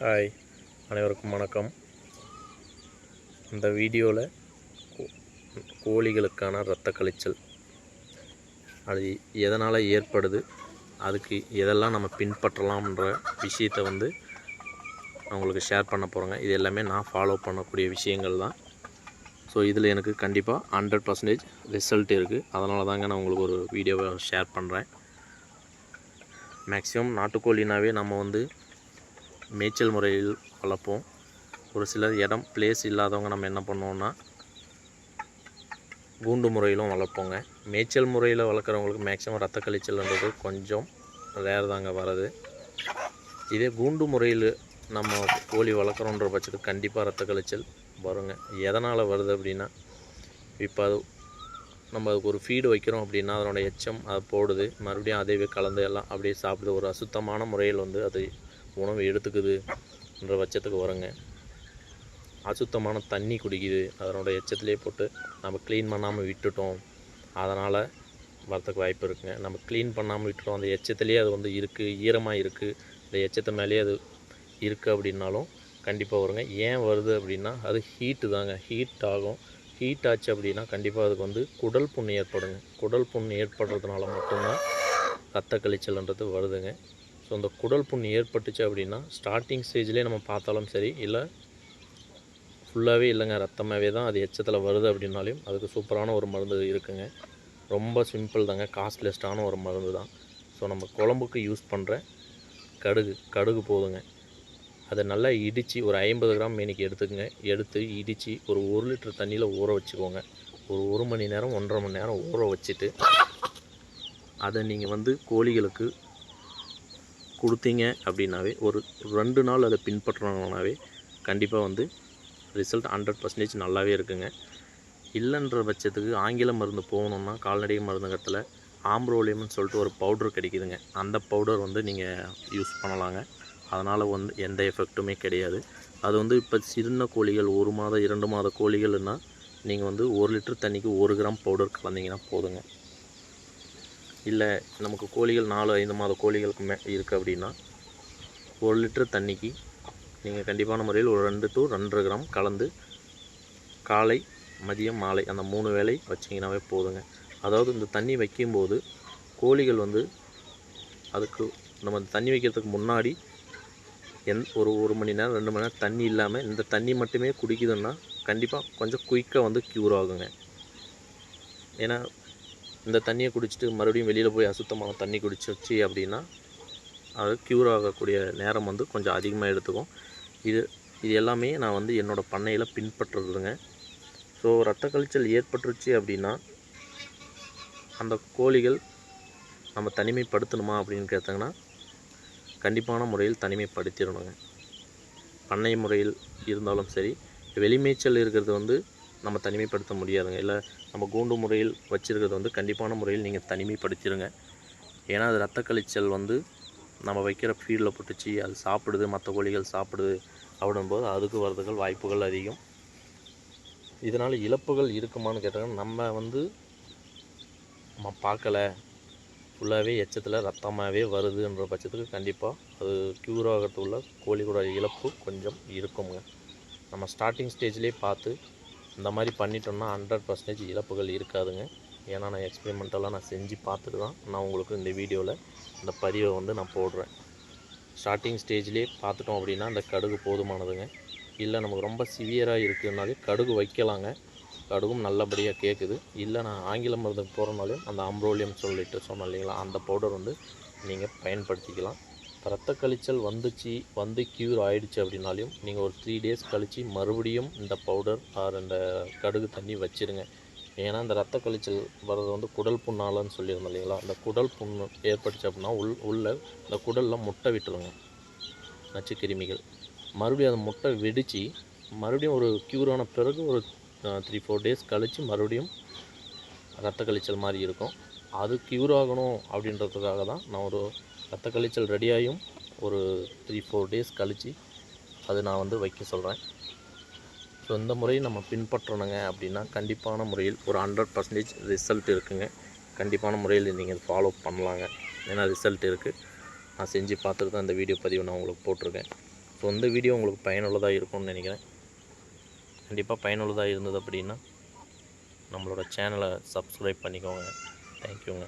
Hi அனைவருக்கும் வணக்கம். இந்த வீடியோவில் கோழிகளுக்கான இரத்த கழிச்சல். அது எதனால் ஏற்படுது? அதுக்கு எதெல்லாம் நம்ம பின்பற்றலாம்ன்ற விஷயத்தை வந்து அவங்களுக்கு உங்களுக்கு ஷேர் பண்ண போகிறேங்க இது எல்லாமே நான் ஃபாலோ பண்ணக்கூடிய விஷயங்கள் தான். ஸோ இதில் எனக்கு கண்டிப்பாக ஹண்ட்ரட் பர்சன்டேஜ் ரிசல்ட் இருக்குது அதனால தாங்க நான் உங்களுக்கு ஒரு வீடியோவை ஷேர் பண்ணுறேன் மேக்ஸிமம் நாட்டுக்கோழினாவே நம்ம வந்து மேய்ச்சல் முறையில் வளர்ப்போம். ஒரு சில இடம் பிளேஸ் இல்லாதவங்க நம்ம என்ன பண்ணுவோம்னா கூண்டு முறையிலும் வளர்ப்போங்க. மேய்ச்சல் முறையில் வளர்க்குறவங்களுக்கு மேக்ஸிமம் ரத்த கழிச்சல்ன்றது கொஞ்சம் ரேர் தாங்க வர்றது. இதே கூண்டு முறையில் நம்ம கோழி வளர்க்குறோன்ற பட்சத்துக்கு கண்டிப்பாக ரத்த கழிச்சல் வருங்க. எதனால் வருது அப்படின்னா இப்போ அது நம்ம அதுக்கு ஒரு ஃபீடு வைக்கிறோம் அப்படின்னா அதனோட எச்சம் அதை போடுது. மறுபடியும் அதேவே கலந்து எல்லாம் அப்படியே சாப்பிடுது. ஒரு அசுத்தமான முறையில் வந்து அது உணவு எடுத்துக்குதுன்ற பட்சத்துக்கு வருங்க. அசுத்தமான தண்ணி குடிக்குது. அதனோட எச்சத்துலேயே போட்டு நம்ம க்ளீன் பண்ணாமல் விட்டுட்டோம். அதனால் வரத்துக்கு வாய்ப்பு இருக்குங்க. நம்ம க்ளீன் பண்ணாமல் விட்டுட்டோம். அந்த எச்சத்துலேயே அது வந்து இருக்குது ஈரமாக இருக்குது இந்த எச்சத்தை மேலேயே அது இருக்குது அப்படின்னாலும் கண்டிப்பாக வருங்க. ஏன் வருது அப்படின்னா அது ஹீட்டு தாங்க. ஹீட் ஆகும். ஹீட் ஆச்சு அப்படின்னா கண்டிப்பாக அதுக்கு வந்து குடல் புண் ஏற்படுங்க. குடல் புண் ஏற்படுறதுனால மட்டும்தான் ரத்த கழிச்சல்ன்றது வருதுங்க. ஸோ அந்த குடல் புண் ஏற்பட்டுச்சு அப்படின்னா ஸ்டார்டிங் ஸ்டேஜ்லேயே நம்ம பார்த்தாலும் சரி இல்லை ஃபுல்லாகவே இல்லைங்க ரத்தமாகவே தான் அது எச்சத்தில் வருது அப்படின்னாலையும் அதுக்கு சூப்பரான ஒரு மருந்து இருக்குங்க. ரொம்ப சிம்பிள் தாங்க காஸ்ட்லெஸ்டான ஒரு மருந்து தான். ஸோ நம்ம குழம்புக்கு யூஸ் பண்ணுற கடுகு கடுகு போதுங்க. அதை நல்லா இடித்து ஒரு ஐம்பது கிராம் மேனிக்கு எடுத்துக்கங்க. எடுத்து இடித்து ஒரு ஒரு லிட்டர் தண்ணியில் ஊற வச்சுக்கோங்க. ஒரு ஒரு மணி நேரம் ஒன்றரை மணி நேரம் ஊற வச்சுட்டு அதை நீங்கள் வந்து கோழிகளுக்கு கொடுத்தீங்க அப்படின்னாவே ஒரு ரெண்டு நாள் அதை பின்பற்றினாங்கனாவே கண்டிப்பாக வந்து ரிசல்ட் ஹண்ட்ரட் பர்சன்டேஜ் நல்லாவே இருக்குங்க. இல்லைன்ற பட்சத்துக்கு ஆங்கில மருந்து போகணுன்னா கால்நடை மருந்தகத்தில் ஆம்ப்ரோலியம்னு சொல்லிட்டு ஒரு பவுடர் கிடைக்குதுங்க. அந்த பவுடர் வந்து நீங்கள் யூஸ் பண்ணலாங்க. அதனால் வந்து எந்த எஃபெக்ட்டுமே கிடையாது. அது வந்து இப்போ சின்ன கோழிகள் ஒரு மாதம் இரண்டு மாத கோழிகள்னா நீங்கள் வந்து ஒரு லிட்டர் தண்ணிக்கு ஒரு கிராம் பவுடர் கலந்தீங்கன்னா போதுங்க. இல்லை நமக்கு கோழிகள் நாலு ஐந்து மாத கோழிகளுக்கு மே இருக்குது அப்படின்னா ஒரு லிட்டர் தண்ணிக்கு நீங்கள் கண்டிப்பான முறையில் ஒரு ரெண்டு டு ரெண்டரை கிராம் கலந்து காலை மதியம் மாலை அந்த மூணு வேளை வச்சிங்கனாவே போதுங்க. அதாவது இந்த தண்ணி வைக்கும்போது கோழிகள் வந்து அதுக்கு நம்ம தண்ணி வைக்கிறதுக்கு முன்னாடி எந் ஒரு ஒரு மணி நேரம் ரெண்டு மணி நேரம் தண்ணி இல்லாமல் இந்த தண்ணி மட்டுமே குடிக்குதுன்னா கண்டிப்பாக கொஞ்சம் குயிக்காக வந்து க்யூர் ஆகுங்க. ஏன்னா இந்த தண்ணியை குடிச்சிட்டு மறுபடியும் வெளியில் போய் அசுத்தமான தண்ணி குடிச்சிச்சு அப்படின்னா அது க்யூர் ஆகக்கூடிய நேரம் வந்து கொஞ்சம் அதிகமாக எடுத்துக்கும். இது இது எல்லாமே நான் வந்து என்னோடய பண்ணையில் பின்பற்றுறதுங்க. ஸோ ரத்த கழிச்சல் ஏற்பட்டுருச்சு அப்படின்னா அந்த கோழிகள் நம்ம தனிமைப்படுத்தணுமா அப்படின்னு கேட்டாங்கன்னா கண்டிப்பான முறையில் தனிமைப்படுத்திடணுங்க. பண்ணை முறையில் இருந்தாலும் சரி வெளிமேய்ச்சல் இருக்கிறது வந்து நம்ம தனிமைப்படுத்த முடியாதுங்க. இல்லை நம்ம கூண்டு முறையில் வச்சுருக்கிறது வந்து கண்டிப்பான முறையில் நீங்கள் தனிமைப்படுத்திடுங்க ஏன்னா அது ரத்த கழிச்சல் வந்து நம்ம வைக்கிற ஃபீல்டில் போட்டுச்சு அது சாப்பிடுது மற்ற கோழிகள் சாப்பிடுது அப்படின்போது அதுக்கு வர்றதுகள் வாய்ப்புகள் அதிகம். இதனால் இழப்புகள் இருக்குமான்னு கேட்டாங்கன்னா நம்ம வந்து நம்ம பார்க்கல. ஃபுல்லாகவே எச்சத்தில் ரத்தமாகவே வருதுன்ற பட்சத்துக்கு கண்டிப்பாக அது க்யூர் ஆகிறதுக்குள்ள கோழிகளோட இழப்பு கொஞ்சம் இருக்குங்க. நம்ம ஸ்டார்டிங் ஸ்டேஜ்லேயே பார்த்து இந்த மாதிரி பண்ணிட்டோம்னா ஹண்ட்ரட் பர்சன்டேஜ் இழப்புகள் இருக்காதுங்க. ஏன்னா நான் எக்ஸ்பெரிமெண்டெல்லாம் நான் செஞ்சு பார்த்துட்டு தான் நான் உங்களுக்கு இந்த வீடியோவில் இந்த பதிவை வந்து நான் போடுறேன். ஸ்டார்டிங் ஸ்டேஜ்லேயே பார்த்துட்டோம் அப்படின்னா அந்த கடுகு போதுமானதுங்க. இல்லை நமக்கு ரொம்ப சிவியராக இருக்குதுனாலே கடுகு வைக்கலாங்க. கடுகும் நல்லபடியாக கேட்குது இல்லை நான் ஆங்கில மருந்துக்கு போகிறனாலையும் அந்த அம்ப்ரோலியம் சொல்லிட்டு சொன்னேன் இல்லைங்களா? அந்த பவுடர் வந்து நீங்கள் பயன்படுத்திக்கலாம். ரத்த கழிச்சல் வந்துச்சு வந்து க்யூர் ஆயிடுச்சு அப்படின்னாலையும் நீங்கள் ஒரு த்ரீ டேஸ் கழித்து மறுபடியும் இந்த பவுடர் ஆர் இந்த கடுகு தண்ணி வச்சிருங்க. ஏன்னா இந்த ரத்த கழிச்சல் வர்றது வந்து குடல் புண்ணாலன்னு சொல்லியிருந்தோம் இல்லைங்களா? அந்த குடல் புண்ணு ஏற்பட்டுச்சு அப்படின்னா உள் உள்ள இந்த குடலில் முட்டை விட்டுருங்க. நச்சுக்கிருமிகள். மறுபடியும் அந்த முட்டை வெடித்து மறுபடியும் ஒரு க்யூரான பிறகு ஒரு த்ரீ ஃபோர் டேஸ் கழித்து மறுபடியும் ரத்த கழிச்சல் மாதிரி இருக்கும். அது க்யூர் ஆகணும் அப்படின்றதுக்காக தான் நான் ஒரு ரத்த கழிச்சல் ரெடியாகும் ஒரு த்ரீ ஃபோர் டேஸ் கழித்து அது நான் வந்து வைக்க சொல்கிறேன் ஸோ இந்த முறையை நம்ம பின்பற்றணுங்க அப்படின்னா கண்டிப்பான முறையில் ஒரு ஹண்ட்ரட் பர்சன்டேஜ் ரிசல்ட் இருக்குங்க. கண்டிப்பான முறையில் நீங்கள் ஃபாலோ பண்ணலாங்க. ஏன்னா ரிசல்ட் இருக்குது நான் செஞ்சு பார்த்துட்டு தான் இந்த வீடியோ பதிவு நான் உங்களுக்கு போட்டிருக்கேன். ஸோ இந்த வீடியோ உங்களுக்கு பயனுள்ளதாக இருக்கும்னு நினைக்கிறேன். கண்டிப்பாக பயனுள்ளதாக இருந்தது அப்படின்னா நம்மளோட சேனலை சப்ஸ்கிரைப் பண்ணிக்கோங்க. தேங்க்யூங்க